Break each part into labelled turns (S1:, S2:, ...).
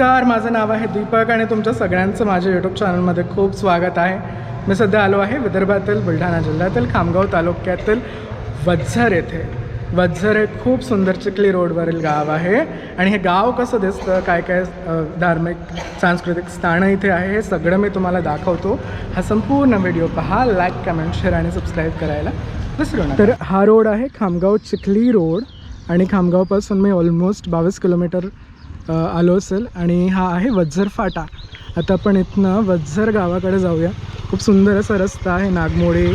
S1: नमस्कार माझं नाव आहे दीपक आणि तुमच्या सगळ्यांचं माझ्या यूट्यूब चॅनलमध्ये खूप स्वागत आहे. मी सध्या आलो आहे विदर्भातील बुलढाणा जिल्ह्यातील खामगाव तालुक्यातील वज्झर येथे. वज्झर हे खूप सुंदर चिखली रोडवरील गाव आहे आणि हे गाव कसं दिसतं काय काय धार्मिक सांस्कृतिक स्थानं इथे आहे हे सगळं मी तुम्हाला दाखवतो. हा संपूर्ण व्हिडिओ पहा लाईक कमेंट शेअर आणि सबस्क्राईब करायला विसरू नका. तर हा रोड आहे खामगाव चिखली रोड आणि खामगावपासून मी ऑलमोस्ट बावीस किलोमीटर आलो असेल. आणि हा आहे वज्जर फाटा. आता आपण इथनं वज्झर गावाकडे जाऊया. खूप सुंदर असा रस्ता आहे. नागमोडी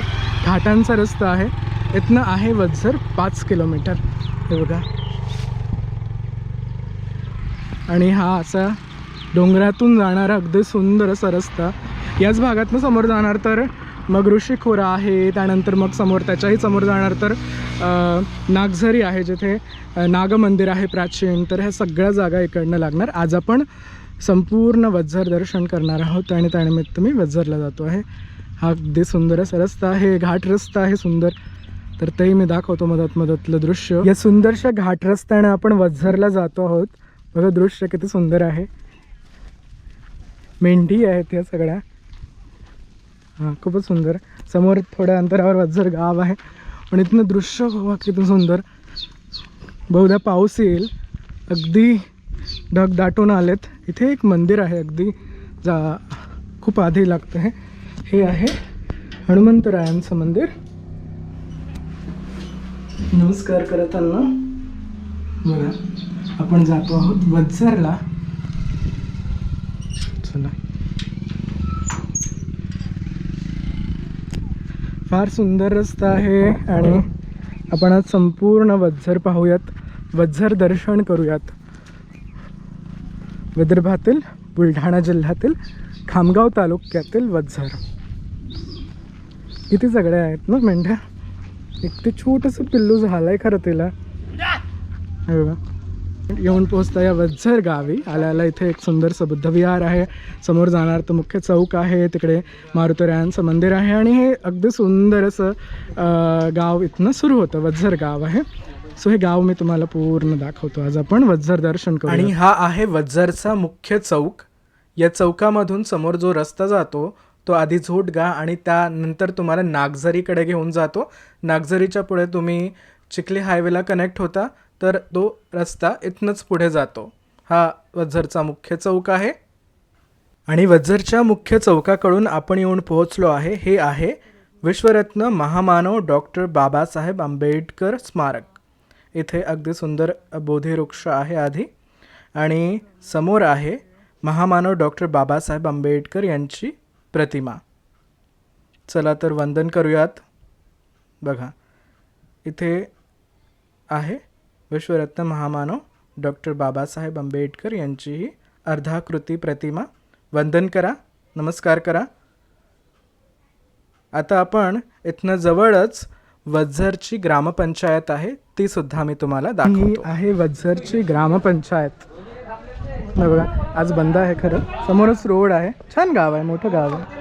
S1: घाटांचा रस्ता आहे. इथनं आहे वज्जर पाच किलोमीटर. हे बघा. आणि हा असा डोंगरातून जाणारा अगदी सुंदर असा रस्ता. याच भागातनं समोर जाणार तर मग ऋषिखोरा आहे त्यानंतर मग समोर त्याच्याही समोर जाणार तर नागझरी आहे जिथे नागमंदिर आहे प्राचीन. तर ह्या सगळ्या जागा इकडनं लागणार. आज आपण संपूर्ण वज्जर दर्शन करणार आहोत आणि त्यानिमित्त मी वज्जरला जातो आहे. हा अगदी सुंदर असा रस्ता आहे. घाट रस्ता आहे सुंदर. तर तेही मी दाखवतो मदत मदतलं दृश्य. या सुंदरशा घाट रस्त्याने आपण वज्जरला जातो आहोत. बघा दृश्य किती सुंदर आहे. मेंढी आहेत या सगळ्या. हां खूपच सुंदर. समोर थोड्या अंतरावर वज्जर गाव आहे पण इथनं दृश्य बघा किती सुंदर. बहुधा पाऊस येईल. अगदी ढग दाटून आलेत. इथे एक मंदिर आहे अगदी जा खूप आधी लागतं हे. हे आहे हनुमंतरायांचं मंदिर. नमस्कार करताना. बघा आपण जातो आहोत वज्जरला चला फार सुंदर रस्ता आहे आणि आपण आज संपूर्ण वज्झर पाहूयात. वज्झर दर्शन करूयात. विदर्भातील बुलढाणा जिल्ह्यातील खामगाव तालुक्यातील वज्झर किती सगळ्या आहेत ना मेंढ्या? एक ते छोटंसं पिल्लू झालंय खरं तिला. येऊन पोहोचता या वज्झर गावी. आल्याला इथे एक सुंदरसं बुद्धविहार आहे. समोर जाणार तर मुख्य चौक आहे. तिकडे मारुतरायांचं मंदिर आहे. आणि हे अगदी सुंदर असं गाव इथनं सुरू होतं. वज्झर गाव आहे. सो हे गाव मी तुम्हाला पूर्ण दाखवतो. आज आपण वज्झर दर्शन करू आणि हा आहे वज्झरचा मुख्य चौक. या चौकामधून समोर जो रस्ता जातो तो आधी झोटगा आणि त्यानंतर तुम्हाला नागझरीकडे घेऊन जातो. नागझरीच्या पुढे तुम्ही चिखली हायवेला कनेक्ट होता. तर तो रस्ता इथनंच पुढे जातो. हा वझरचा मुख्य चौक आहे. आणि वझरच्या मुख्य चौकाकडून आपण येऊन पोहोचलो आहे हे आहे विश्वरत्न महामानव डॉक्टर बाबासाहेब आंबेडकर स्मारक. इथे अगदी सुंदर बोधिवृक्ष आहे आधी. आणि समोर आहे महामानव डॉक्टर बाबासाहेब आंबेडकर यांची प्रतिमा. चला तर वंदन करूयात. बघा इथे आहे विश्वरत्न महामानव डॉक्टर बाबासाहेब आंबेडकर यांचीही अर्धाकृती प्रतिमा. वंदन करा. नमस्कार करा. आता आपण इथनं जवळच वज्झरची ग्रामपंचायत आहे ती सुद्धा मी तुम्हाला दाखवतो. आहे वज्झरची ग्रामपंचायत. बघा आज बंद आहे खरं. समोरच रोड आहे. छान गाव आहे मोठं गाव आहे.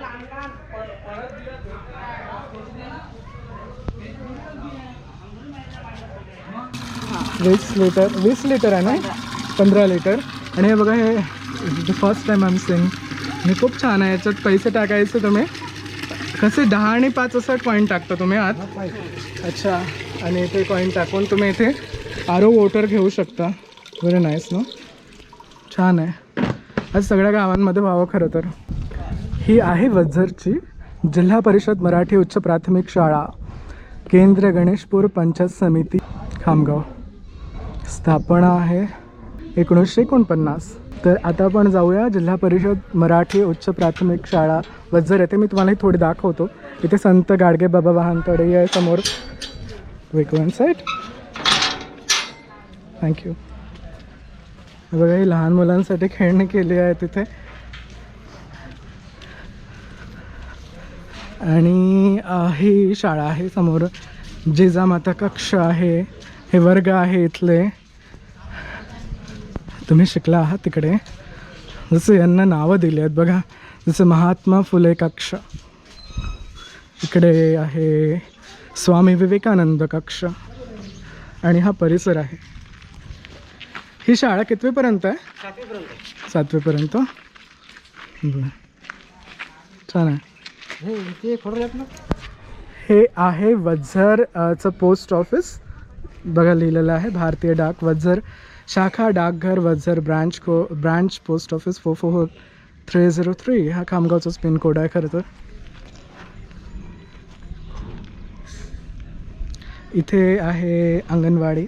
S1: वीस लिटर वीस लिटर आहे ना? पंधरा लिटर. आणि हे बघा हे द फर्स्ट टाइम आम सिंग हे खूप छान आहे. याच्यात पैसे टाकायचे तुम्ही. कसे दहा आणि पाच असं कॉईन टाकता तुम्ही आत. अच्छा. आणि इथे कॉईन टाकून तुम्ही इथे आरो वॉटर घेऊ शकता. व्हेरी नाईस ना छान आहे. आज सगळ्या गावांमध्ये व्हावं खरं तर. ही आहे वज्झरची जिल्हा परिषद मराठी उच्च प्राथमिक शाळा केंद्र गणेशपूर पंचायत समिती खामगाव. स्थापना आहे एकोणीसशे एकोणपन्नास. तर आता आपण जाऊया जिल्हा परिषद मराठी उच्च प्राथमिक शाळा वज्जर येथे. मी तुम्हाला थोडी दाखवतो. इथे संत गाडगे बाबा वाहनतडे आहे समोर. वेक वन साईड थँक्यू बघा ही लहान मुलांसाठी खेळणी केली आहे तिथे आणि ही शाळा आहे समोर. जिजामाता कक्ष आहे. हे वर्ग आहे इथले. तुम्ही शिकला आहात तिकडे. जसं यांना नावं दिली आहेत बघा. जसं महात्मा फुले कक्ष. इकडे आहे स्वामी विवेकानंद कक्ष. आणि हा परिसर आहे. ही शाळा कितवीपर्यंत आहे? सातवीपर्यंत. बरं. छान आहे. हे आहे वझर अ, चं पोस्ट ऑफिस. बघा लिहिलेलं आहे भारतीय डाक वझर शाखा डाकघर वझर ब्रांच को branch post office four four three zero three हा खामगावचाच पिन कोड आहे खरं तर. इथे आहे अंगणवाडी.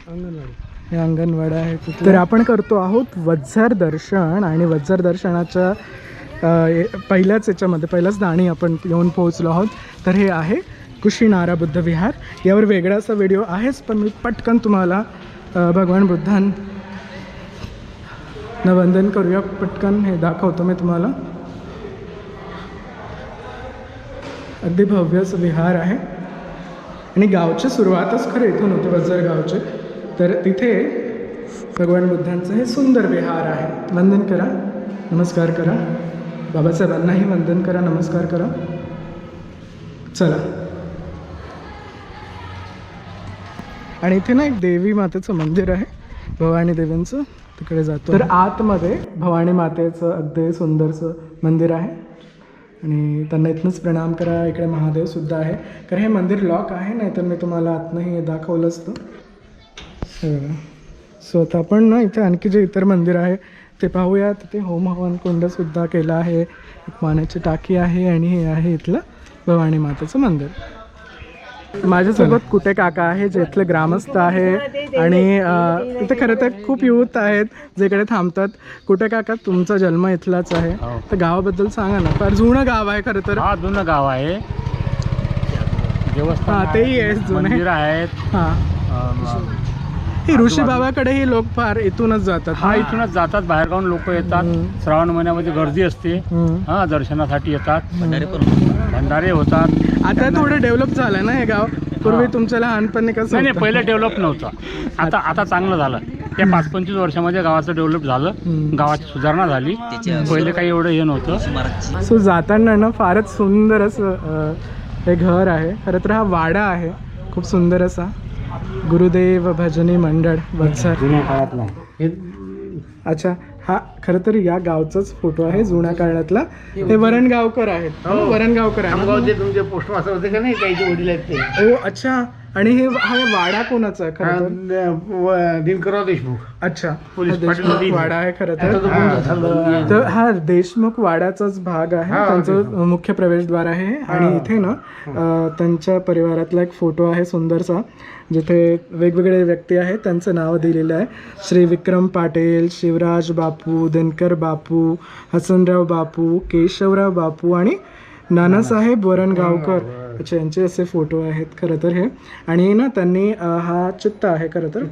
S1: हे अंगणवाडी आहे तिथे. तर आपण करतो आहोत वज्जर दर्शन आणि वज्जर दर्शनाच्या पहिल्याच याच्यामध्ये पहिल्याच दाणी आपण येऊन पोहोचलो आहोत. तर हे आहे कुशीनारा बुद्ध विहार. यावर वेगळासा व्हिडिओ आहेच पण मी पटकन तुम्हाला भगवान बुद्धां न वंदन करूया. पटकन हे दाखवतो मी तुम्हाला. अगदी भव्य असं विहार आहे. आणि गावची सुरुवातच खरं इथून होते वजर गावचे. तर तिथे भगवान बुद्धांचं हे सुंदर विहार आहे. वंदन करा नमस्कार करा. बाबासाहेबांनाही वंदन करा नमस्कार करा. चला. आणि इथे ना एक देवी मातेचं मंदिर आहे भवानी देवींचं. तिकडे जातो तर आतमध्ये भवानी मातेचं अगदी सुंदरसं मंदिर आहे. आणि त्यांना इथनंच प्रणाम करा इकडे महादेवसुद्धा आहे. कारण हे मंदिर लॉक आहे नाही तर मी तुम्हाला आतनंही दाखवलं असतं. सो आता आपण ना इथे आणखी जे इतर मंदिर आहे ते पाहूया तिथे होम हवन कुंडसुद्धा केलं आहे. एक पाण्याची टाकी आहे आणि हे आहे इथलं भवानी मातेचं मंदिर. माझ्यासोबत कुठे काका आहे जे इथले ग्रामस्थ आहे आणि इथे खरं तर खूप युथ आहेत जे इकडे थांबतात. कुठे काका तुमचा जन्म इथलाच आहे.
S2: हो.
S1: तर गावाबद्दल सांगा ना. फार जुनं गाव आहे खरं तर.
S2: हा जुनं गाव आहे. देवस्थान
S1: हा, तेही आहे जुने.
S2: आहेत.
S1: हां. ही ऋषी बाबाकडेही लोक फार इथूनच जातात
S2: हा इथूनच जातात. बाहेरगावून लोक येतात. श्रावण महिन्यामध्ये गर्दी असते. हा दर्शनासाठी येतात. भंडारे होतात.
S1: आता थोडं डेव्हलप झालं ना हे गाव? पूर्वी तुमच्या लहानपणी कसं
S2: नाही? पहिलं डेव्हलप नव्हतं. आता आता चांगलं झालं. त्या पाच पंचवीस वर्षामध्ये गावाचं डेव्हलप झालं. गावाची सुधारणा झाली. पहिले काही एवढं हे नव्हतं.
S1: सो जाताना ना फारच सुंदर असं हे घर आहे. खरं तर हा वाडा आहे. खूप सुंदर असा. गुरुदेव भजनी मंडळ वत्सर
S2: जुन्या काळातला
S1: अच्छा हा खरं तर या गावचाच फोटो आहे जुन्या काळातला. हे वरणगावकर आहेत. हो, वरणगावकर आहे
S2: तुमचे पोस्ट मास्टर होते का नाही? काही वडील आहेत ते.
S1: ओ अच्छा. आणि हे हा वाडा कोणाचा आहे खरं तर?
S2: दिनकरराव देशमुख.
S1: अच्छा.
S2: पोलीस
S1: हा देशमुख
S2: पाटील.
S1: वाडा आहे खरं तर.
S2: हा.
S1: तर हा देशमुख वाड्याचाच भाग आहे.
S2: हा,
S1: त्यांचं मुख्य प्रवेशद्वार आहे. आणि इथे ना अ, त्यांच्या परिवारातला एक फोटो आहे सुंदरसा जिथे वेगवेगळे व्यक्ती आहेत. त्यांचं नाव दिलेलं आहे. श्री विक्रम पाटील शिवराज बापू दिनकर बापू हसनराव बापू केशवराव बापू आणि नानासाहेब वरणगावकर. अच्छा यांचे असे फोटो आहेत खरं तर हे. आणि ना त्यांनी हा चित्त आहे खरं तर.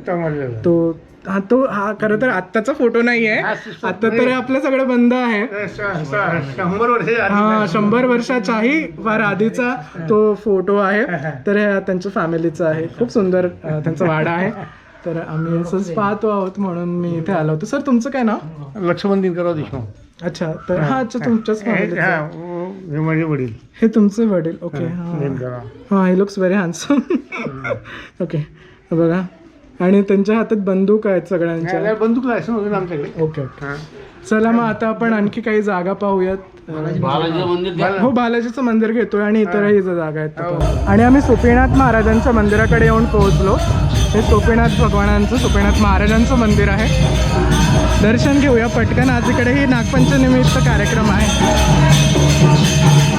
S1: तो हा तो हा खरं तर आत्ताचा फोटो नाही आहे आता तर आपलं सगळं बंद आहे.
S2: शंभर वर्ष
S1: हा शंभर वर्षाच्याही फार आधीचा तो फोटो आहे. तर हे त्यांच्या फॅमिलीचा आहे. खूप सुंदर त्यांचा वाडा आहे. तर आम्ही असंच पाहतो आहोत म्हणून मी इथे आलो होतो. सर तुमचं काय नाव?
S2: लक्ष्मण दिनकरराव देशमुख.
S1: अच्छा तर हा अच्छा तुमच्याच फॅमिलीचं.
S2: हा. हे माझे वडील.
S1: हे तुमचे वडील ओके हा हा. हे लुक्स व्हेरी हॅन्सम ओके बघा. आणि त्यांच्या हातात बंदूक आहेत सगळ्यांच्या.
S2: बंदूक आमच्याकडे.
S1: ओके ओके चला मग आता आपण आणखी काही जागा पाहूयात. हो बालाजीचं मंदिर घेतोय आणि इतरही ज- जागा आहेत. तिथं. आणि आम्ही सोपीनाथ महाराजांच्या मंदिराकडे येऊन पोहोचलो. हे सोपीनाथ भगवानांचं सोपीनाथ महाराजांचं मंदिर आहे. दर्शन घेऊया. पटकन आज इकडे ही नागपंचमीचा कार्यक्रम आहे.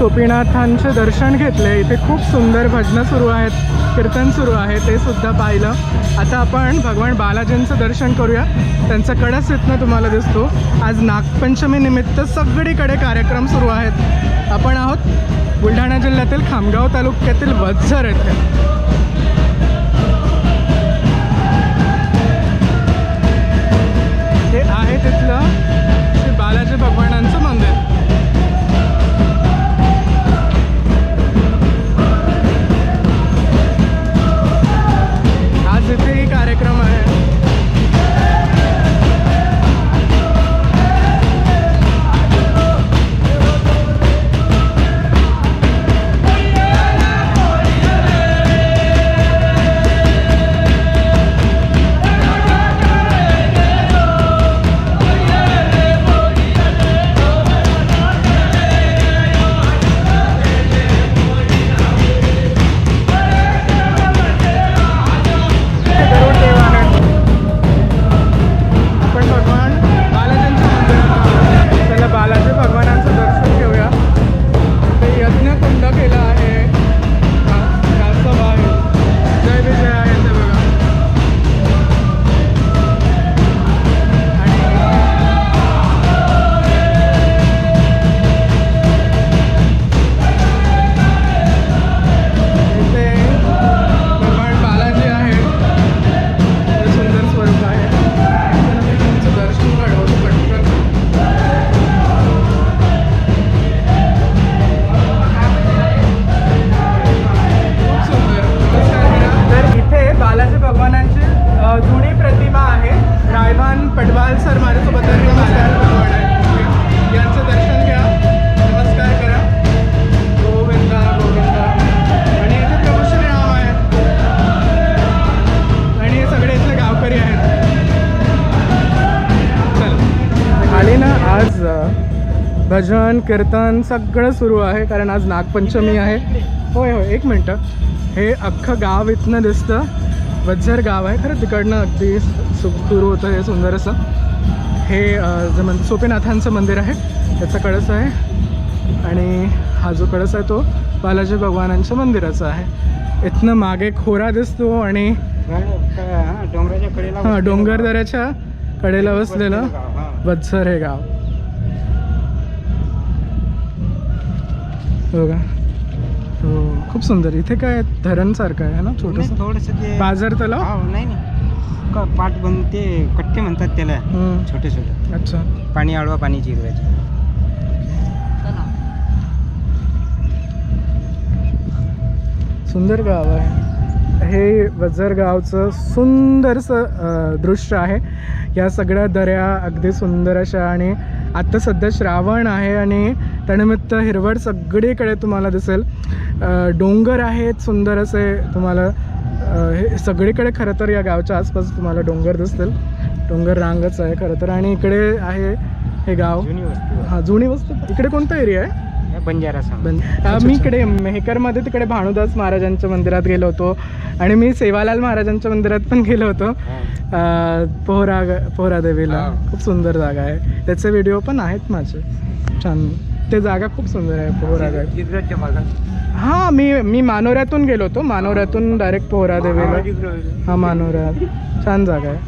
S1: सोपीनाथांचे दर्शन घेतले. इथे खूप सुंदर भजनं सुरू आहेत कीर्तन सुरू आहे ते सुद्धा पाहिलं. आता आपण भगवान बालाजींचं दर्शन करूया. त्यांचा कळस इथनं तुम्हाला दिसतो. आज नागपंचमी निमित्त सगळीकडे कार्यक्रम सुरू आहेत. आपण आहोत बुलढाणा जिल्ह्यातील खामगाव तालुक्यातील वज्झर येथे. हे आहे तिथलं श्री बालाजी भगवानांचं भजन कीर्तन सगळं सुरू आहे कारण आज नागपंचमी आहे. होय होय एक मिनटं. हे अख्खं गाव इथनं दिसतं. वज्जर गाव आहे खरं तिकडनं अगदी सुरू होतं हे सुंदर असं. हे जे म्हणजे सोपेनाथांचं मंदिर आहे त्याचा कळस आहे. आणि हा जो कळस आहे तो बालाजी भगवानांच्या मंदिराचा आहे. इथनं मागे खोरा दिसतो आणि
S2: डोंगराच्या कडेला
S1: हां डोंगरदऱ्याच्या कडेला बसलेलं वत्सर हे गाव. बघा. हो खूप सुंदर. इथे काय धरणसारखं आहे ना छोटंसं?
S2: थोडस ते
S1: पाझर तलाव?
S2: नाही नाही. क- पाट बन ते कट्टे म्हणतात त्याला. छोटे छोटे
S1: अच्छा.
S2: पाणी आडवा पाणी जिरवायचे.
S1: सुंदर गाव आहे. हे वजर गावचं सुंदरसं दृश्य आहे. या सगळ्या दऱ्या अगदी सुंदर अशा आणि आत्ता सध्या श्रावण आहे आणि त्यानिमित्त हिरवळ सगळीकडे तुम्हाला दिसेल. डोंगर आहेत सुंदर असे तुम्हाला हे सगळीकडे खरं तर या गावच्या आसपास तुम्हाला डोंगर दिसतील. डोंगर रांगच आहे खरं तर. आणि इकडे आहे हे गाव. हां जुनी वस्तू. इकडे कोणता एरिया आहे.
S2: बंजारा
S1: मी इकडे मेहकरमध्ये तिकडे भानुदास महाराजांच्या मंदिरात गेलो होतो. आणि मी सेवालाल महाराजांच्या मंदिरात पण गेलो होतो. पोहरा पोहरा देवीला. खूप सुंदर जागा आहे. त्याचे व्हिडिओ पण आहेत माझे. छान. ते जागा खूप सुंदर आहे पोहरागड.
S2: जिगराच्या भागात
S1: हां मी मी मानोऱ्यातून गेलो होतो. मानोऱ्यातून डायरेक्ट पोहरा देवीला हा मानोरा छान जागा आहे.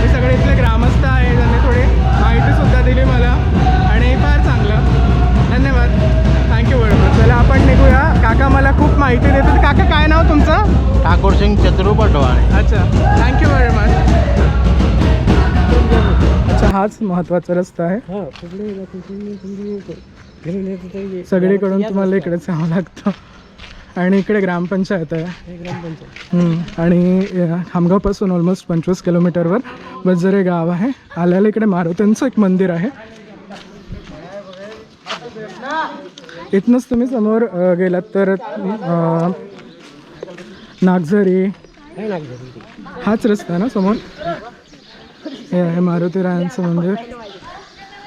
S1: हे सगळे इथले ग्रामस्थ आहे त्यांनी थोडी माहिती सुद्धा दिली मला. आणि फार चांगलं. धन्यवाद. थँक्यू मच चला आपण निघूया. काका मला खूप माहिती देतात. काका काय नाव तुमचं?
S3: ठाकूर सिंग चतुर पटवाळे
S1: अच्छा. थँक्यू व्हेरी मच अच्छा हाच महत्त्वाचा रस्ता आहे. सगळीकडून तुम्हाला इकडेच यावं लागतं. आणि इकडे ग्रामपंचायत आहे. आणि खामगावपासून ऑलमोस्ट पंचवीस किलोमीटरवर बजरे गाव आहे. आल्याला इकडे मारुतींचं एक मंदिर आहे. इथनंच तुम्ही समोर गेलात तर नागझरी. हाच रस्ता ना समोर? हे आहे मारुतीरायांचं मंदिर.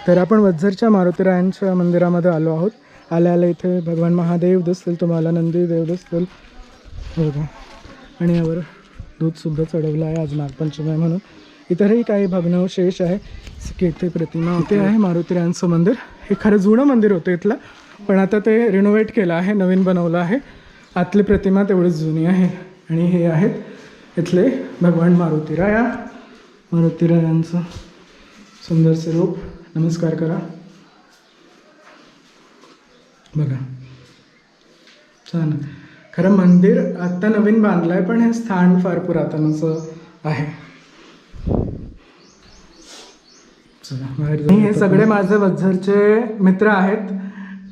S1: तर आपण वज्जरच्या मारुतीरायांच्या मंदिरामध्ये आलो आहोत. आल्या आल्या इथे भगवान महादेव दिसतील तुम्हाला नंदी देव दिसतील बघा. आणि यावर दूधसुद्धा चढवलं आहे आज नागपंचमी आहे म्हणून. इतरही काही भग्नावशेष आहे. की इथे प्रतिमा इथे आहे मारुतीरायांचं मंदिर. हे खरं जुनं मंदिर होतं इथलं पण आता ते रिनोव्हेट केलं आहे नवीन बनवलं आहे. आतली प्रतिमा तेवढीच जुनी आहे. आणि हे आहेत इथले भगवान मारुतीराया मारुतीरायांचं सुंदरसे रूप. नमस्कार करा. बघा. छान. खरं मंदिर आत्ता नवीन बांधलं आहे पण हे स्थान फार पुरातन असं आहे. हे सगळे माझे वझरचे मित्र आहेत.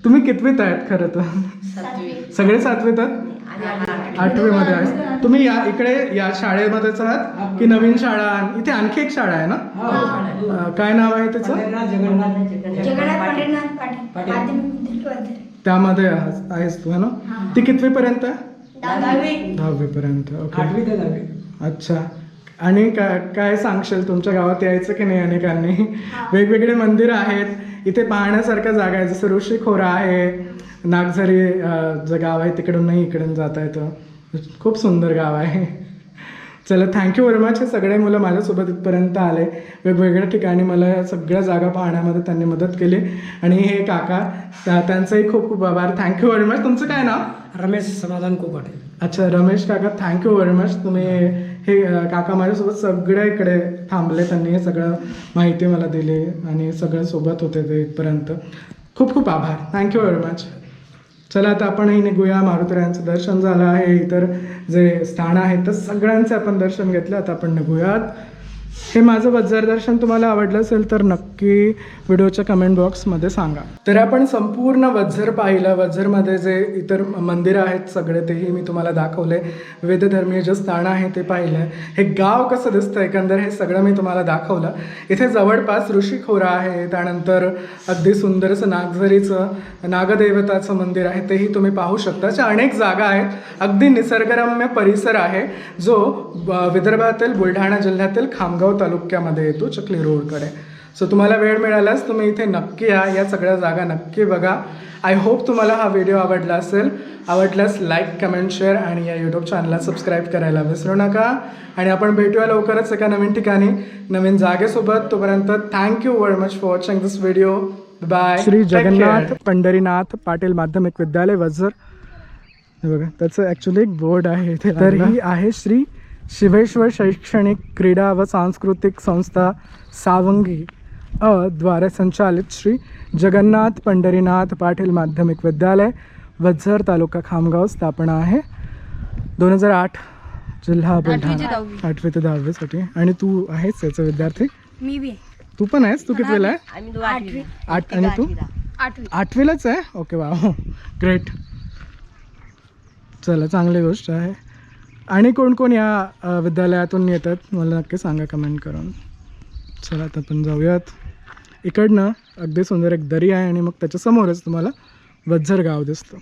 S1: तुम्ही कितवीत आहेत खरं तर? सगळे सातवीत आहेत? आठवीमध्ये आहेत तुम्ही या इकडे या शाळेमध्येच आहात की नवीन शाळा इथे आणखी एक शाळा आहे ना? काय नाव आहे त्याचं?
S4: जगन्नाथ पंढरीनाथ पाटील. माध्यमिक विद्यालय
S1: त्यामध्ये आहेस आहेस तू है ना? ती कितवी पर्यंत
S4: दहावी.
S1: दहावी पर्यंत ओके अच्छा. आणि काय काय सांगशील तुमच्या गावात यायचं की नाही अनेकांनी? वेगवेगळे मंदिर आहेत. इथे पाहण्यासारखं जागा आहे. जसं ऋषिखोरा आहे नागझरी जे गाव आहे तिकडूनही इकडून जाता येतं खूप सुंदर गाव आहे. चला थँक्यू व्हेरी मच हे सगळे मुलं माझ्यासोबत इथपर्यंत आले. वेगवेगळ्या ठिकाणी मला या सगळ्या जागा पाहण्यामध्ये त्यांनी मदत केली. आणि हे काका त्या- त्यांचंही खूप खूप आभार. थँक्यू व्हेरी मच तुमचं काय नाव?
S5: रमेश समाधान कोकाटे.
S1: अच्छा रमेश काका थँक्यू व्हेरी मच तुम्ही हे काका माझ्यासोबत सगळे इकडे थांबले. त्यांनी हे सगळं माहिती मला दिली आणि सगळं सोबत होते ते इथपर्यंत. खूप खूप आभार. थँक्यू व्हेरी मच चला आता आपणही निघूया. मारुतीरायांचं दर्शन झालं आहे. इतर जे स्थान आहेत तर सगळ्यांचे आपण दर्शन घेतलं. आता आपण निघूयात. हे माझं वज्जर दर्शन तुम्हाला आवडलं असेल तर नक्की व्हिडिओच्या कमेंट बॉक्समध्ये सांगा. तर आपण संपूर्ण वज्जर पाहिलं. वज्जरमध्ये जे इतर मंदिरं आहेत सगळे तेही मी तुम्हाला दाखवले. विविध धर्मीय जे स्थान आहे ते पाहिलं हे गाव कसं दिसतं? एकंदर हे सगळं मी तुम्हाला दाखवलं. इथे जवळपास ऋषीखोरा आहे. त्यानंतर अगदी सुंदरचं नागझरीचं नागदेवताचं मंदिर आहे. तेही तुम्ही पाहू शकता. अशा अनेक जागा आहेत. अगदी निसर्गरम्य परिसर आहे जो विदर्भातील बुलढाणा जिल्ह्यातील खामगाव तालुक्यामध्ये येतो चिखली रोडकडे. सो तुम्हाला वेळ मिळालाच तुम्ही इथे नक्की या. या सगळ्या जागा नक्की बघा. आय होप तुम्हाला हा व्हिडिओ आवडला असेल. आवडल्यास लाईक कमेंट शेअर आणि या यूट्यूब चॅनलला सबस्क्राईब करायला विसरू नका. आणि आपण भेटूया लवकरच एका नवीन ठिकाणी नवीन जागेसोबत. तोपर्यंत thank you very much for watching this video bye Shri Jagannath Pandharinath Patil माध्यमिक विद्यालय वझर हे बघा त्याचं ॲक्च्युली एक बोर्ड आहे इथे तर ही आहे श्री शिवेश्वर शैक्षणिक क्रीडा व सांस्कृतिक संस्था सावंगी अ द्वारे संचालित श्री जगन्नाथ पंढरीनाथ पाटील माध्यमिक विद्यालय वझर तालुका खामगाव स्थापना आहे. दोन हजार आठ जिल्हा बुलढाणा. आठवी ते दहावीसाठी आणि तू आहेस याचा विद्यार्थी?
S4: मी बी
S1: तू पण आहेस? तू कितवीला आहे?
S4: आठवी.
S1: आठ आणि तू?
S4: आठवी.
S1: आठवीलाच आहे? ओके वा ग्रेट. चला चांगली गोष्ट आहे. आणि कोण कोण या विद्यालयातून येतात मला नक्की सांगा कमेंट करून. चला आता आपण जाऊयात. इकडनं अगदी सुंदर एक दरी आहे आणि मग त्याच्यासमोरच तुम्हाला वज्झर गाव दिसतं.